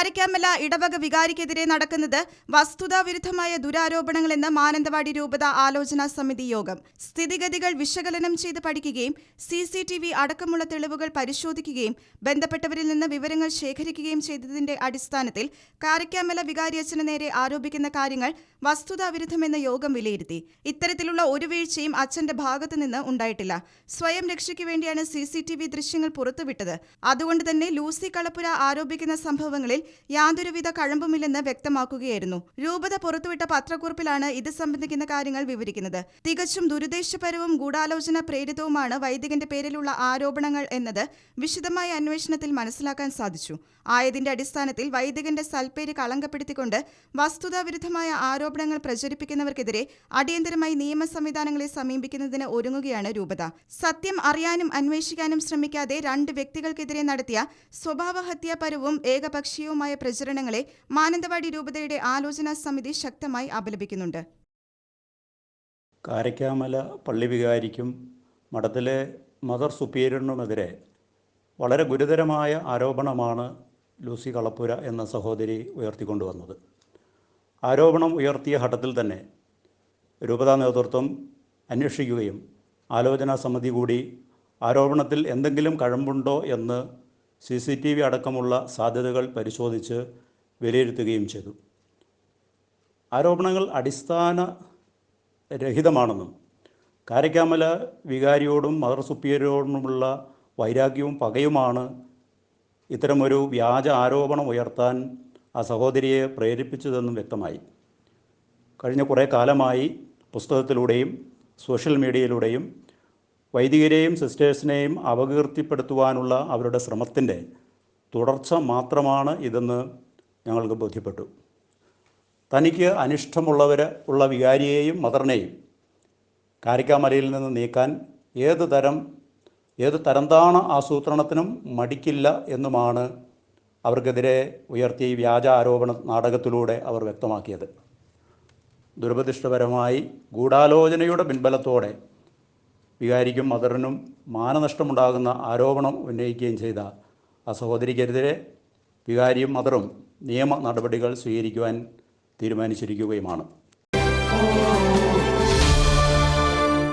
കാരക്കാമല ഇടവക വികാരിക്കെതിരെ നടക്കുന്നത് വസ്തുതാവിരുദ്ധമായ ദുരാരോപണങ്ങളെന്ന് മാനന്തവാടി രൂപത ആലോചനാ സമിതി യോഗം. സ്ഥിതിഗതികൾ വിശകലനം ചെയ്ത് പഠിക്കുകയും സി സി ടി വി അടക്കമുള്ള തെളിവുകൾ പരിശോധിക്കുകയും ബന്ധപ്പെട്ടവരിൽ നിന്ന് വിവരങ്ങൾ ശേഖരിക്കുകയും ചെയ്തതിന്റെ അടിസ്ഥാനത്തിൽ കാരക്കാമല വികാരിയച്ഛന് നേരെ ആരോപിക്കുന്ന കാര്യങ്ങൾ വസ്തുതാവിരുദ്ധമെന്ന് യോഗം വിലയിരുത്തി. ഇത്തരത്തിലുള്ള ഒരു വീഴ്ചയും അച്ഛന്റെ ഭാഗത്തു നിന്ന് ഉണ്ടായിട്ടില്ല. സ്വയം രക്ഷയ്ക്ക് വേണ്ടിയാണ് സി സി ടി വി ദൃശ്യങ്ങൾ പുറത്തുവിട്ടത്. അതുകൊണ്ട് തന്നെ ലൂസി കളപ്പുര ആരോപിക്കുന്ന സംഭവങ്ങളിൽ യാതൊരുവിധ കഴമ്പുമില്ലെന്ന് വ്യക്തമാക്കുകയായിരുന്നു. രൂപത പുറത്തുവിട്ട പത്രക്കുറിപ്പിലാണ് ഇത് സംബന്ധിക്കുന്ന കാര്യങ്ങൾ വിവരിക്കുന്നത്. തികച്ചും ദുരുദ്ദേശപരവും ഗൂഢാലോചന പ്രേരിതവുമാണ് വൈദികന്റെ പേരിലുള്ള ആരോപണങ്ങൾ എന്നത് വിശദമായ അന്വേഷണത്തിൽ മനസ്സിലാക്കാൻ സാധിച്ചു. ആയതിന്റെ അടിസ്ഥാനത്തിൽ വൈദികന്റെ സൽപ്പേര് കളങ്കപ്പെടുത്തിക്കൊണ്ട് വസ്തുതാവിരുദ്ധമായ ആരോപണങ്ങൾ പ്രചരിപ്പിക്കുന്നവർക്കെതിരെ അടിയന്തരമായി നിയമ സംവിധാനങ്ങളെ സമീപിക്കുന്നതിന് ഒരുങ്ങുകയാണ് രൂപത. സത്യം അറിയാനും അന്വേഷിക്കാനും ശ്രമിക്കാതെ രണ്ട് വ്യക്തികൾക്കെതിരെ നടത്തിയ സ്വഭാവഹത്യാപരവും ഏകപക്ഷീയവുമായ പ്രചരണങ്ങളെ മാനന്തവാടി രൂപതയുടെ ആലോചനാ സമിതി ശക്തമായി അപലപിക്കുന്നുണ്ട്. കാരക്കാമല പള്ളി വികാരിക്കും മഠത്തിലെ മദർ സുപ്പീരിയറിനുമെതിരെ വളരെ ഗുരുതരമായ ആരോപണമാണ് ലൂസി കളപ്പുര എന്ന സഹോദരി ഉയർത്തിക്കൊണ്ടുവന്നത്. ആരോപണം ഉയർത്തിയ ഘട്ടത്തിൽ തന്നെ രൂപതാ നേതൃത്വം അന്വേഷിക്കുകയും ആലോചനാ സമിതി കൂടി ആരോപണത്തിൽ എന്തെങ്കിലും കഴമ്പുണ്ടോ എന്ന് സി സി ടി വി അടക്കമുള്ള സാധ്യതകൾ പരിശോധിച്ച് വിലയിരുത്തുകയും ചെയ്തു. ആരോപണങ്ങൾ അടിസ്ഥാന രഹിതമാണെന്നും കാരക്കാമല വികാരിയോടും മദർ സുപ്പീരിയറോടുമുള്ള വൈരാഗ്യവും പകയുമാണ് ഇത്തരമൊരു വ്യാജ ആരോപണം ഉയർത്താൻ ആ സഹോദരിയെ പ്രേരിപ്പിച്ചതെന്നും വ്യക്തമായി. കഴിഞ്ഞ കുറേ കാലമായി പുസ്തകത്തിലൂടെയും സോഷ്യൽ മീഡിയയിലൂടെയും വൈദികരെയും സിസ്റ്റേഴ്സിനെയും അപകീർത്തിപ്പെടുത്തുവാനുള്ള അവരുടെ ശ്രമത്തിന്റെ തുടർച്ച മാത്രമാണ് ഇതെന്ന് ഞങ്ങൾക്ക് ബോധ്യപ്പെട്ടു. തനിക്ക് അനിഷ്ടമുള്ളവർ ഉള്ള വികാരിയെയും മദറിനെയും കാരിക്കാമലയിൽ നിന്ന് നീക്കാൻ ഏത് തരം ഏത് തരംതാണ ആസൂത്രണത്തിനും മടിക്കില്ല എന്നുമാണ് അവർക്കെതിരെ ഉയർത്തിയ വ്യാജ ആരോപണ നാടകത്തിലൂടെ അവർ വ്യക്തമാക്കിയത്. ദുരുപദിഷ്ടപരമായി ഗൂഢാലോചനയുടെ പിൻബലത്തോടെ വികാരിക്കും മദറിനും മാനനഷ്ടമുണ്ടാകുന്ന ആരോപണം ഉന്നയിക്കുകയും ചെയ്ത ആ സഹോദരിക്കെതിരെ വികാരിയും മദറും നിയമ നടപടികൾ സ്വീകരിക്കുവാൻ തീരുമാനിച്ചിരിക്കുകയുമാണ്.